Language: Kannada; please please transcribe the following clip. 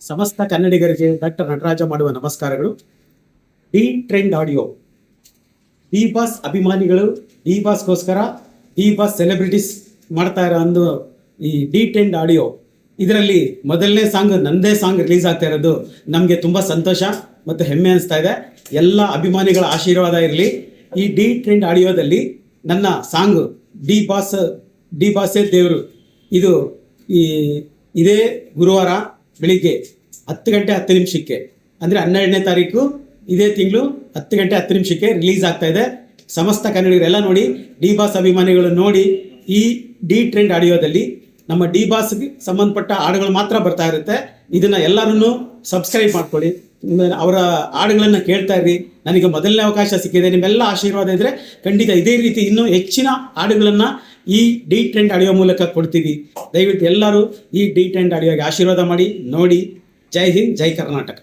ಸಮಸ್ತ ಕನ್ನಡಿಗರಿಗೆ ಡಾಕ್ಟರ್ ನಟರಾಜ ಮಾಡುವ ನಮಸ್ಕಾರಗಳು. D trend audio D boss ಅಭಿಮಾನಿಗಳು ಡಿ ಬಾಸ್ಗೋಸ್ಕರ ಡಿ ಬಾಸ್ ಸೆಲೆಬ್ರಿಟೀಸ್ ಮಾಡ್ತಾ ಇರೋ ಒಂದು ಈ ಡಿ ಟ್ರೆಂಡ್ ಆಡಿಯೋ ಇದರಲ್ಲಿ ಮೊದಲನೇ ಸಾಂಗ್ ನಂದೇ ಸಾಂಗ್ ರಿಲೀಸ್ ಆಗ್ತಾ ಇರೋದು ನಮಗೆ ತುಂಬ ಸಂತೋಷ ಮತ್ತು ಹೆಮ್ಮೆ ಅನಿಸ್ತಾ ಇದೆ. ಎಲ್ಲ ಅಭಿಮಾನಿಗಳ ಆಶೀರ್ವಾದ ಇರಲಿ. ಈ ಡಿ ಟ್ರೆಂಡ್ ಆಡಿಯೋದಲ್ಲಿ ನನ್ನ ಸಾಂಗ್ ಡಿ ಬಾಸ್ ಡಿ ಬಾಸೇ ದೇವರು. ಇದು ಈ, ಇದೇ ಗುರುವಾರ ಬೆಳಿಗ್ಗೆ ಹತ್ತು ಗಂಟೆ ಹತ್ತು ನಿಮಿಷಕ್ಕೆ, ಅಂದರೆ ಹನ್ನೆರಡನೇ ತಾರೀಕು, ಇದೇ ತಿಂಗಳು ಹತ್ತು ಗಂಟೆ ಹತ್ತು ನಿಮಿಷಕ್ಕೆ ರಿಲೀಸ್ ಆಗ್ತಾ ಇದೆ. ಸಮಸ್ತ ಕನ್ನಡಿಗರೆಲ್ಲ ನೋಡಿ, ಡಿ ಬಾಸ್ ಅಭಿಮಾನಿಗಳು ನೋಡಿ, ಈ ಡಿ ಟ್ರೆಂಡ್ ಆಡಿಯೋದಲ್ಲಿ ನಮ್ಮ ಡಿ ಬಾಸ್ಗೆ ಸಂಬಂಧಪಟ್ಟ ಹಾಡುಗಳು ಮಾತ್ರ ಬರ್ತಾ ಇರುತ್ತೆ. ಇದನ್ನ ಎಲ್ಲರನ್ನೂ ಸಬ್ಸ್ಕ್ರೈಬ್ ಮಾಡ್ಕೊಳ್ಳಿ. ಅವರ ಹಾಡುಗಳನ್ನು ಕೇಳ್ತಾ ಇರಿ. ನನಗೆ ಮೊದಲನೇ ಅವಕಾಶ ಸಿಕ್ಕಿದೆ. ನಿಮ್ಮೆಲ್ಲ ಆಶೀರ್ವಾದ ಇದ್ದರೆ ಖಂಡಿತ ಇದೇ ರೀತಿ ಇನ್ನೂ ಹೆಚ್ಚಿನ ಹಾಡುಗಳನ್ನು ಈ ಡಿ ಟ್ರೆಂಡ್ ಆಡಿಯೋ ಮೂಲಕ ಕೊಡ್ತೀವಿ. ದಯವಿಟ್ಟು ಎಲ್ಲರೂ ಈ ಡಿ ಟ್ರೆಂಡ್ ಆಡಿಯೋಗೆ ಆಶೀರ್ವಾದ ಮಾಡಿ, ನೋಡಿ. ಜೈ ಹಿಂದ್, ಜೈ ಕರ್ನಾಟಕ.